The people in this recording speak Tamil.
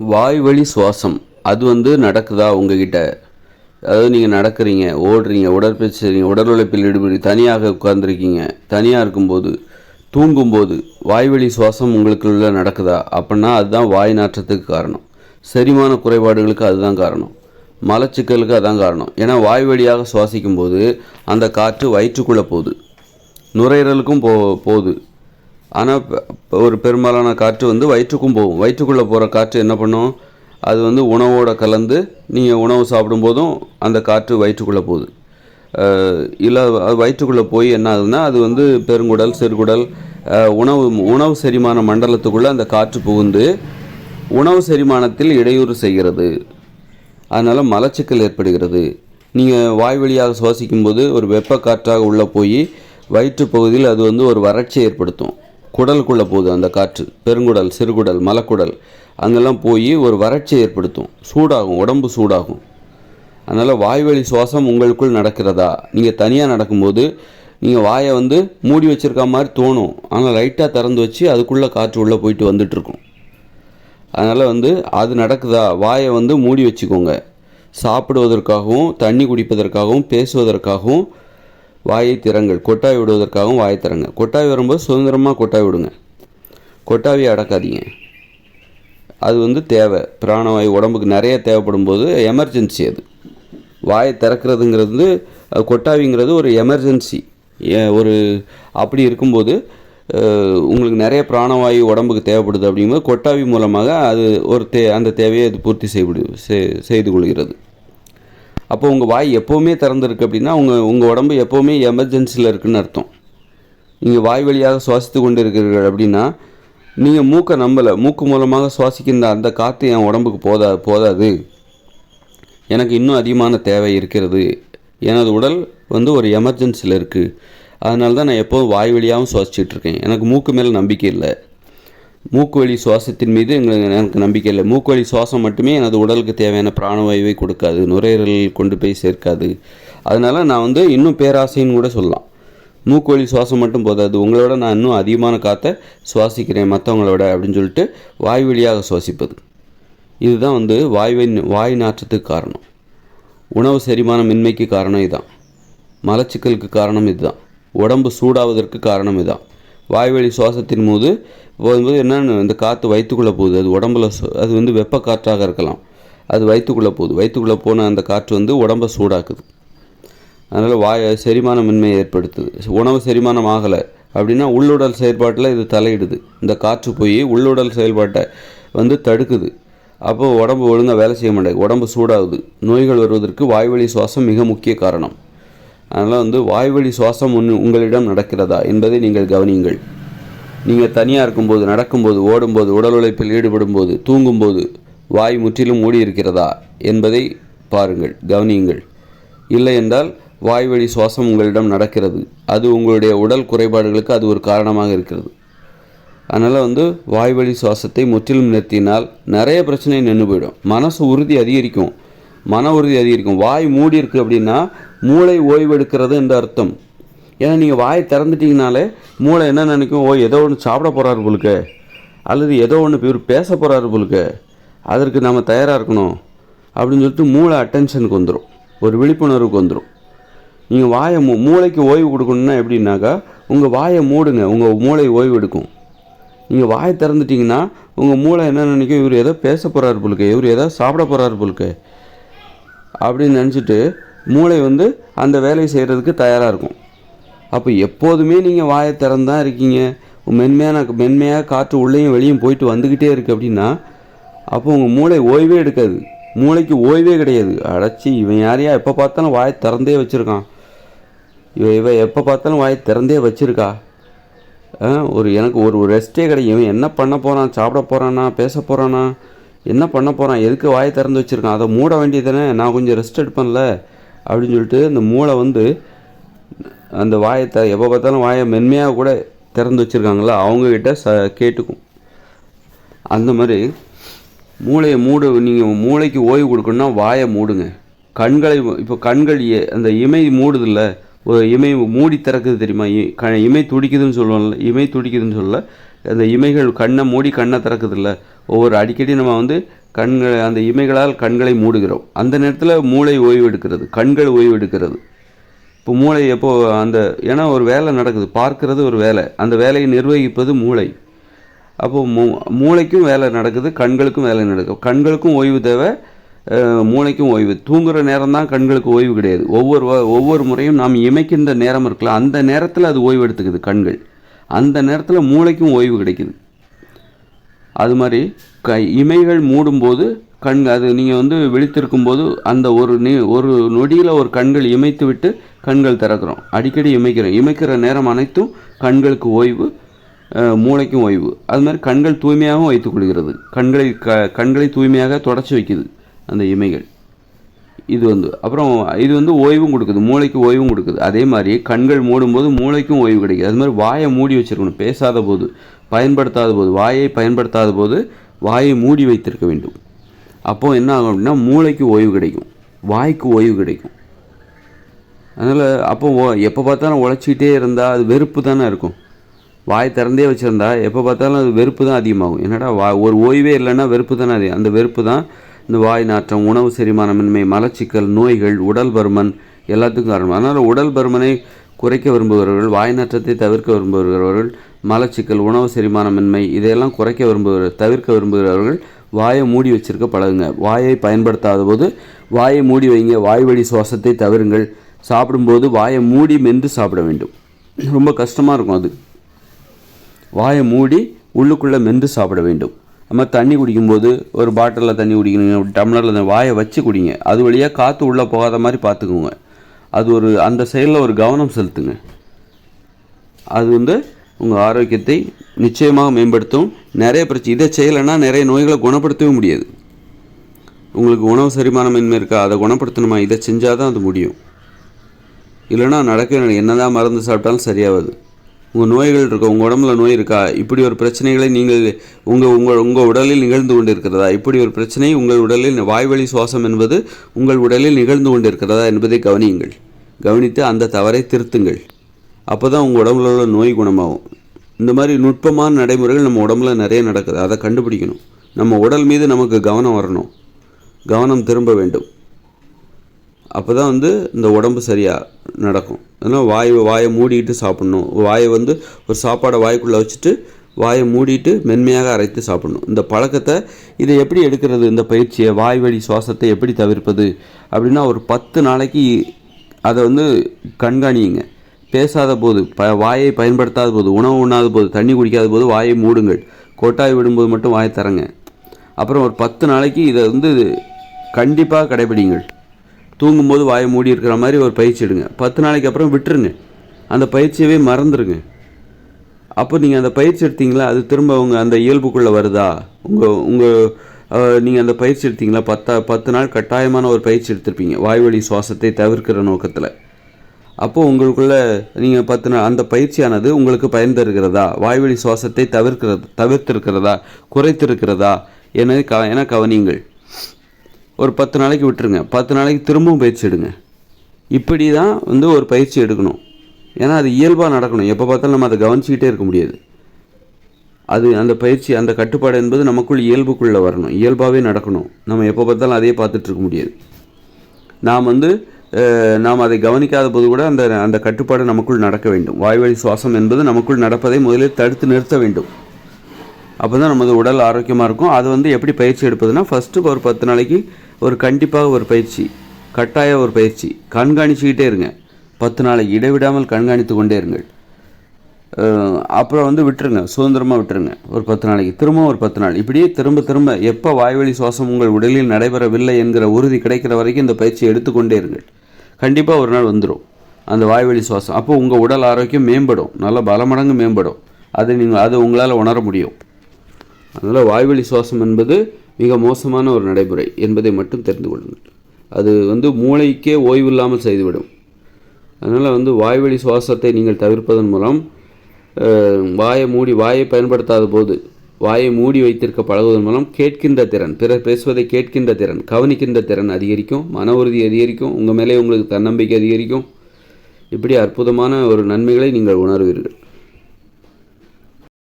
வாய் வழி சுவாசம். அது வந்து நடக்குதா உங்ககிட்ட? அதாவது நீங்கள் நடக்கிறீங்க ஓடுறீங்க உடற்பயிற்சி செய்கிறீங்க உடல் உழைப்பில் ஈடுபடுறீங்க தனியாக உட்கார்ந்துருக்கீங்க தனியாக இருக்கும்போது தூங்கும்போது வாய்வழி சுவாசம் உங்களுக்குள்ள நடக்குதா? அப்படின்னா அதுதான் வாய் நாற்றத்துக்கு காரணம். செரிமான குறைபாடுகளுக்கு அதுதான் காரணம். மலச்சிக்கலுக்கு அதான் காரணம். ஏன்னா வாய் வழியாக சுவாசிக்கும் போது அந்த காற்று வயிற்றுக்குள்ளே போகுது. நுரையீரலுக்கும் போ போகுது. ஆனால் ஒரு பெரும்பாலான காற்று வந்து வயிற்றுக்கும் போகும். வயிற்றுக்குள்ளே போகிற காற்று என்ன பண்ணும்? அது வந்து உணவோட கலந்து நீங்கள் உணவு சாப்பிடும்போதும் அந்த காற்று வயிற்றுக்குள்ளே போகுது. இல்லை அது வயிற்றுக்குள்ளே போய் என்ன ஆகுதுன்னா அது வந்து பெருங்குடல் சிறுகுடல் உணவு உணவு செரிமான மண்டலத்துக்குள்ளே அந்த காற்று புகுந்து உணவு செரிமானத்தில் இடையூறு செய்கிறது. அதனால் மலச்சிக்கல் ஏற்படுகிறது. நீங்கள் வாய் வழியாக சுவாசிக்கும்போது ஒரு வெப்ப காற்றாக உள்ளே போய் வயிற்று பகுதியில் அது வந்து ஒரு வறட்சி ஏற்படுத்தும். குடலுக்குள்ளே போகுது அந்த காற்று. பெருங்குடல் சிறுகுடல் மலக்குடல். அங்கெல்லாம் போய் ஒரு வறட்சியை ஏற்படுத்தும். சூடாகும் உடம்பு சூடாகும். அதனால் வாய்வழி சுவாசம் உங்களுக்குள் நடக்கிறதா? நீங்கள் தனியாக நடக்கும்போது நீங்கள் வாயை வந்து மூடி வச்சுருக்க மாதிரி தோணும். ஆனால் லைட்டாக திறந்து வச்சு அதுக்குள்ளே காற்று உள்ளே போயிட்டு வந்துட்டுருக்கும். அதனால் வந்து அது நடக்குதா? வாயை வந்து மூடி வச்சுக்கோங்க. சாப்பிடுவதற்காகவும் தண்ணி குடிப்பதற்காகவும் பேசுவதற்காகவும் வாயை திறங்கள். கொட்டாய் விடுவதற்காகவும் வாயை திறங்க கொட்டாய் வரும்போது சுதந்திரமாக கொட்டாய் விடுங்க. கொட்டாவியை அடக்காதீங்க. அது வந்து தேவை. பிராணவாயு உடம்புக்கு நிறைய தேவைப்படும் போது எமர்ஜென்சி அது. வாயை திறக்கிறதுங்கிறது கொட்டாவிங்கிறது ஒரு எமர்ஜென்சி ஒரு அப்படி இருக்கும்போது உங்களுக்கு நிறைய பிராணவாயு உடம்புக்கு தேவைப்படுது அப்படிங்கும்போது கொட்டாவி மூலமாக அது ஒரு தே அந்த தேவையை அது பூர்த்தி செய்து செய்து கொள்கிறது. அப்போ உங்கள் வாய் எப்போவுமே திறந்துருக்கு அப்படின்னா உங்கள் உங்கள் உடம்பு எப்போவுமே எமர்ஜென்சியில் இருக்குதுன்னு அர்த்தம். நீங்கள் வாய் வழியாக சுவாசித்து கொண்டு இருக்கிறீர்கள் அப்படின்னா நீங்கள் மூக்கை நம்பலை மூக்கு மூலமாக சுவாசிக்கின்ற அந்த காற்று என் உடம்புக்கு போதா போதாது. எனக்கு இன்னும் அதிகமான தேவை இருக்கிறது. எனது உடல் வந்து ஒரு எமர்ஜென்சியில் இருக்குது அதனால தான் நான் எப்போதும் வாய் வழியாகவும் சுவாசிச்சுட்ருக்கேன் எனக்கு மூக்கு மேலே நம்பிக்கை இல்லை. மூக்கு வழி சுவாசத்தின் மீது எங்களுக்கு எனக்கு நம்பிக்கை இல்லை. மூக்கு வழி சுவாசம் மட்டுமே எனது உடலுக்கு தேவையான பிராணவாயுவை கொடுக்காது. நுரையீரல் கொண்டு போய் சேர்க்காது. அதனால் நான் வந்து இன்னும் பேராசைன்னு கூட சொல்லலாம். மூக்கு வழி சுவாசம் மட்டும் போதாது. உங்களோட நான் இன்னும் அதிகமான காற்றை சுவாசிக்கிறேன் மற்றவங்களோட அப்படின்னு சொல்லிட்டு வாய் வழியாக சுவாசிப்பது. இதுதான் வந்து வாய்வின் வாய் நாற்றத்துக்கு காரணம். உணவு செரிமான மின்மைக்கு காரணம் இதுதான் மலச்சிக்கலுக்கு காரணம் இதுதான். உடம்பு சூடாவதற்கு காரணம் இதுதான் வாய்வழி சுவாசத்தின் போது போகும்போது என்னென்னு இந்த காற்று வயிற்றுக்குள்ளே போகுது. அது உடம்புல சு- அது வந்து வெப்ப காற்றாக இருக்கலாம். அது வயிற்றுக்குள்ளே போகுது. வயிற்றுக்குள்ளே போன அந்த காற்று வந்து உடம்பை சூடாக்குது. அதனால் வாய் செரிமானமின்மை ஏற்படுத்துது. உணவு செரிமானம் ஆகலை அப்படின்னா உள்ளுடல் செயல்பாட்டில் இது தலையிடுது. இந்த காற்று போய் உள்ளுடல் செயல்பாட்டை வந்து தடுக்குது. அப்போ உடம்பு ஒழுங்காக வேலை செய்ய மாட்டேங்குது. உடம்பு சூடாகுது. நோய்கள் வருவதற்கு வாய்வழி சுவாசம் மிக முக்கிய காரணம். அதனால் வந்து வாய்வழி சுவாசம் ஒன்று உங்களிடம் நடக்கிறதா என்பதை நீங்கள் கவனியுங்கள். நீங்கள் தனியாக இருக்கும்போது நடக்கும்போது ஓடும்போது உடல் உழைப்பில் ஈடுபடும்போது தூங்கும்போது வாய் முற்றிலும் மூடி இருக்கிறதா என்பதை பாருங்கள் கவனியுங்கள். இல்லை என்றால் வாய்வழி சுவாசம் உங்களிடம் நடக்கிறது. அது உங்களுடைய உடல் குறைபாடுகளுக்கு அது ஒரு காரணமாக இருக்கிறது. அதனால் வந்து வாய்வழி சுவாசத்தை முற்றிலும் நிறுத்தினால் நிறைய பிரச்சனை நின்று போயிடும். மனசு உறுதி அதிகரிக்கும். மன உறுதி அதிகரிக்கும். வாய் மூடி இருக்குது அப்படின்னா மூளை ஓய்வெடுக்கிறது என்ற அர்த்தம். ஏன்னா நீங்கள் வாய் திறந்துட்டீங்கனாலே மூளை என்ன நினைக்கும்? ஓ ஏதோ ஒன்று சாப்பிட போகிறாரு போலுக்க. அல்லது ஏதோ ஒன்று இவர் பேச போகிறாரு போலுக்க. அதற்கு நம்ம தயாராக இருக்கணும். அப்படின்னு சொல்லிட்டு மூளை அட்டென்ஷனுக்கு வந்துடும் ஒரு விழிப்புணர்வுக்கு வந்துடும் நீங்கள் வாயை மூ மூளைக்கு ஓய்வு கொடுக்கணுன்னா எப்படின்னாக்கா உங்கள் வாயை மூடுங்க. உங்கள் மூளை ஓய்வு எடுக்கும் நீங்கள் வாயை திறந்துட்டிங்கன்னா உங்கள் மூளை என்ன நினைக்கும்? இவர் ஏதோ பேச போகிறாரு போலுக்கு. இவர் ஏதோ சாப்பிட போகிறாரு போலுக்கு. அப்படின்னு நினச்சிட்டு மூளை வந்து அந்த வேலையை செய்கிறதுக்கு தயாராக இருக்கும். அப்போ எப்போதுமே நீங்கள் வாயை திறந்தான் இருக்கீங்க. மென்மையான மென்மையாக காற்று உள்ளேயும் வெளியும் போயிட்டு வந்துக்கிட்டே இருக்குது அப்படின்னா அப்போ உங்கள் மூளை ஓய்வே எடுக்காது. மூளைக்கு ஓய்வே கிடையாது. அடைச்சி இவன் யாரையா எப்போ பார்த்தாலும் வாயை திறந்தே வச்சுருக்கான். இவ இவ எப்போ பார்த்தாலும் வாயை திறந்தே வச்சுருக்கா. ஆ, ஒரு எனக்கு ஒரு ரெஸ்ட்டே கிடைக்கும். இவன் என்ன பண்ண போகிறான் சாப்பிட போகிறானா பேச போகிறானா என்ன பண்ண போகிறான் எதுக்கு வாயை திறந்து வச்சுருக்கான்? அதை மூட வேண்டியதானே நான் கொஞ்சம் ரெஸ்ட் எடுப்பேன்ல? அப்படின்னு சொல்லிட்டு அந்த மூளை வந்து அந்த வாயை த எப்போ பார்த்தாலும் வாயை மென்மையாக கூட திறந்து வச்சுருக்காங்களா அவங்கக்கிட்ட ச கேட்டுக்கும். அந்த மாதிரி மூளையை மூடு நீங்கள் மூளைக்கு ஓய்வு கொடுக்கணும்னா வாயை மூடுங்க. கண்களை இப்போ கண்கள் அந்த இமை மூடுதில்ல? ஒரு இமை மூடி திறக்குது தெரியுமா? இ- க இமை துடிக்குதுன்னு சொல்லுவோம்ல? இமை துடிக்குதுன்னு சொல்லல அந்த இமைகள் கண்ணை மூடி கண்ணை திறக்குதுல்ல. ஒவ்வொரு அடிக்கடி நம்ம வந்து கண்களை அந்த இமைகளால் கண்களை மூடுகிறோம். அந்த நேரத்தில் மூளை ஓய்வு எடுக்கிறது கண்கள் ஓய்வு எடுக்கிறது. இப்போ மூளை எப்போ அந்த ஏன்னா ஒரு வேலை நடக்குது பார்க்கறது ஒரு வேலை. அந்த வேலையை நிர்வகிப்பது மூளை. அப்போது மூ மூளைக்கும் வேலை நடக்குது கண்களுக்கும் வேலை நடக்குது. கண்களுக்கும் ஓய்வு தேவை மூளைக்கும் ஓய்வு. தூங்குகிற நேரம் தான் கண்களுக்கு ஓய்வு கிடையாது. ஒவ்வொரு ஒவ்வொரு முறையும் நாம் இமைக்கின்ற நேரம் இருக்குல்ல அந்த நேரத்தில் அது ஓய்வு எடுத்துக்குது கண்கள். அந்த நேரத்தில் மூளைக்கும் ஓய்வு கிடைக்குது. அது மாதிரி க இமைகள் மூடும்போது கண் அது நீங்கள் வந்து விழித்திருக்கும் போது அந்த ஒரு நீ ஒரு நொடியில் ஒரு கண்கள் இமைத்து விட்டு கண்கள் திறக்கிறோம். அடிக்கடி இமைக்கிறோம். இமைக்கிற நேரம் அனைத்தும் கண்களுக்கு ஓய்வு மூளைக்கும் ஓய்வு. அது மாதிரி கண்கள் தூய்மையாகவும் வைத்துக் கொள்கிறது. கண்களை க கண்களை தூய்மையாக தொடச்சி வைக்குது அந்த இமைகள். இது வந்து அப்புறம் இது வந்து ஓய்வும் கொடுக்குது மூளைக்கு ஓய்வும் கொடுக்குது. அதே மாதிரி கண்கள் மூடும்போது மூளைக்கும் ஓய்வு கிடைக்குது. அது மாதிரி வாயை மூடி வச்சிருக்கணும் பேசாத போது பயன்படுத்தாத போது வாயை பயன்படுத்தாத போது வாயை மூடி வைத்திருக்க வேண்டும். அப்போது என்ன ஆகும் அப்படின்னா மூளைக்கு ஓய்வு கிடைக்கும் வாய்க்கு ஓய்வு கிடைக்கும். அதனால் அப்போ ஓ எப்போ பார்த்தாலும் உழைச்சிக்கிட்டே இருந்தால் அது வெறுப்பு தானே இருக்கும். வாய் திறந்தே வச்சுருந்தா எப்போ பார்த்தாலும் அது வெறுப்பு தான் அதிகமாகும். என்னடா வா ஒரு ஓய்வே இல்லைன்னா வெறுப்பு தானே அதிகம் அந்த வெறுப்பு தான் இந்த வாய் நாற்றம் உணவு செரிமானமின்மை மலச்சிக்கல் நோய்கள் உடல் பருமன் எல்லாத்துக்கும் காரணம். அதனால் உடல் பருமனை குறைக்க விரும்புகிறவர்கள் வாய் நாற்றத்தை தவிர்க்க விரும்புகிறவர்கள் மலச்சிக்கல் உணவு செரிமானமின்மை இதையெல்லாம் குறைக்க விரும்புகிற தவிர்க்க விரும்புகிறவர்கள் வாயை மூடி வச்சிருக்க பழகுங்க. வாயை பயன்படுத்தாத போது வாயை மூடி வைங்க. வாய் வழி சுவாசத்தை தவிருங்கள். சாப்பிடும்போது வாயை மூடி மென்று சாப்பிட வேண்டும். ரொம்ப கஷ்டமாக இருக்கும் அது. வாயை மூடி உள்ளுக்குள்ளே மென்று சாப்பிட வேண்டும். நம்ம தண்ணி குடிக்கும்போது ஒரு பாட்டிலில் தண்ணி குடிக்கணுங்க டம்ளரில் வாயை வச்சு குடிங்க. அது வழியாக காற்று உள்ளே போகாத மாதிரி பார்த்துக்குங்க அது ஒரு அந்த செயலில் ஒரு கவனம் செலுத்துங்க. அது வந்து உங்கள் ஆரோக்கியத்தை நிச்சயமாக மேம்படுத்தும். நிறைய பிரச்சனை இதை செய்யலைன்னா நிறைய நோய்களை குணப்படுத்தவே முடியாது. உங்களுக்கு உணவு செரிமானமின்மை இருக்கா அதை குணப்படுத்தணுமா இதை செஞ்சால் தான் அது முடியும். இல்லைன்னா நடக்கவே என்ன தான் மருந்து சாப்பிட்டாலும் சரியாகாது. உங்கள் நோய்கள் இருக்கா? உங்கள் உடம்புல நோய் இருக்கா? இப்படி ஒரு பிரச்சனைகளை நீங்கள் உங்கள் உங்கள் உங்கள் உடலில் நிகழ்ந்து கொண்டு இருக்கிறதா இப்படி ஒரு பிரச்சனை உங்கள் உடலில் வாய்வழி சுவாசம் என்பது உங்கள் உடலில் நிகழ்ந்து கொண்டு இருக்கிறதா என்பதை கவனியுங்கள். கவனித்து அந்த தவறை திருத்துங்கள். அப்போ தான் உங்கள் உடம்புல உள்ள நோய் குணமாகும். இந்த மாதிரி நுட்பமான நடைமுறைகள் நம்ம உடம்புல நிறைய நடக்குது. அதை கண்டுபிடிக்கணும். நம்ம உடல் மீது நமக்கு கவனம் வரணும். கவனம் திரும்ப வேண்டும். அப்போ தான் வந்து இந்த உடம்பு சரியாக நடக்கும். அதனால் வாய் வாயை மூடிட்டு சாப்பிட்ணும். வாயை வந்து ஒரு சாப்பாடை வாய்க்குள்ளே வச்சுட்டு வாயை மூடிட்டு மென்மையாக அரைத்து சாப்பிடணும். இந்த பழக்கத்தை இதை எப்படி எடுக்கிறது? இந்த பயிற்சியை வாய் வழி சுவாசத்தை எப்படி தவிர்ப்பது? அப்படின்னா ஒரு பத்து நாளைக்கு அதை வந்து கண்காணியுங்க. பேசாத போது ப வாயை பயன்படுத்தாத போது உணவு உண்ணாத போது தண்ணி குடிக்காத போது வாயை மூடுங்கள். கொட்டாய் விடும்போது மட்டும் வாயை தரங்க அப்புறம் ஒரு பத்து நாளைக்கு இதை வந்து கண்டிப்பாக கடைபிடிங்கள். தூங்கும்போது வாயை மூடி இருக்கிற மாதிரி ஒரு பயிற்சி எடுங்க. பத்து நாளைக்கு அப்புறம் விட்டுருங்க. அந்த பயிற்சியவே மறந்துடுங்க அப்போ நீங்கள் அந்த பயிற்சி எடுத்தீங்களா? அது திரும்ப உங்கள் அந்த இயல்புக்குள்ளே வருதா? உங்கள் உங்கள் நீங்கள் அந்த பயிற்சி எடுத்தீங்களா? பத்தா பத்து நாள் கட்டாயமான ஒரு பயிற்சி எடுத்திருப்பீங்க. வாய்வழி சுவாசத்தை தவிர்க்கிற நோக்கத்தில். அப்போது உங்களுக்குள்ள நீங்கள் பத்து நாள் அந்த பயிற்சியானது உங்களுக்கு பயன் தருகிறதா வாய்வழி சுவாசத்தை தவிர்க்கிறது தவிர்த்திருக்கிறதா? குறைத்திருக்கிறதா? என க என கவனியுங்கள். ஒரு பத்து நாளைக்கு விட்டுருங்க. பத்து நாளைக்கு திரும்பவும் பயிற்சி எடுங்க. இப்படி தான் வந்து ஒரு பயிற்சி எடுக்கணும். ஏன்னா அது இயல்பாக நடக்கணும். எப்போ பார்த்தாலும் நம்ம அதை கவனிச்சிக்கிட்டே இருக்க முடியாது. அது அந்த பயிற்சி அந்த கட்டுப்பாடு என்பது நமக்குள் இயல்புக்குள்ளே வரணும். இயல்பாகவே நடக்கணும். நம்ம எப்போ பார்த்தாலும் அதையே பார்த்துட்ருக்க முடியாது. நாம் வந்து நாம் அதை கவனிக்காத போது கூட அந்த அந்த கட்டுப்பாடு நமக்குள் நடக்க வேண்டும். வாய்வழி சுவாசம் என்பது நமக்குள் நடப்பதை முதலில் தடுத்து நிறுத்த வேண்டும். அப்போ தான் நமது உடல் ஆரோக்கியமாக இருக்கும். அது வந்து எப்படி பயிற்சி எடுப்பதுன்னா ஃபஸ்ட்டு ஒரு பத்து நாளைக்கு ஒரு கண்டிப்பாக ஒரு பயிற்சி கட்டாய ஒரு பயிற்சி. கண்காணிச்சுக்கிட்டே இருங்க. பத்து நாளைக்கு இடைவிடாமல் கண்காணித்து கொண்டே இருங்கள். அப்புறம் வந்து விட்டுருங்க. சுதந்திரமாக விட்டுருங்க. ஒரு பத்து நாளைக்கு. திரும்ப ஒரு பத்து நாள். இப்படியே திரும்ப திரும்ப எப்போ வாய்வழி சுவாசம் உங்கள் உடலில் நடைபெறவில்லை என்கிற உறுதி கிடைக்கிற வரைக்கும் இந்த பயிற்சியை எடுத்துக்கொண்டே இருங்கள். கண்டிப்பாக ஒரு நாள் வந்துடும் அந்த வாய்வழி சுவாசம். அப்போ உங்கள் உடல் ஆரோக்கியம் மேம்படும். நல்ல பலமடங்கு மேம்படும். அது நீங்கள் அது உங்களால் உணர முடியும். அதனால் வாய்வழி சுவாசம் என்பது மிக மோசமான ஒரு நடைமுறை என்பதை மட்டும் தெரிந்து கொள்ளுங்கள். அது வந்து மூளைக்கே ஓய்வு இல்லாமல் செய்துவிடும். அதனால் வந்து வாய்வழி சுவாசத்தை நீங்கள் தவிர்ப்பதன் மூலம் வாயை மூடி வாயை பயன்படுத்தாத போது வாயை மூடி வைத்திருக்க பழகுவதன் மூலம் கேட்கின்ற திறன் பிறர் பேசுவதை கேட்கின்ற திறன் கவனிக்கின்ற திறன் அதிகரிக்கும் மன உறுதி அதிகரிக்கும் உங்கள் மேலே உங்களுக்கு தன்னம்பிக்கை அதிகரிக்கும். இப்படி அற்புதமான ஒரு நன்மைகளை நீங்கள் உணர்வீர்கள்.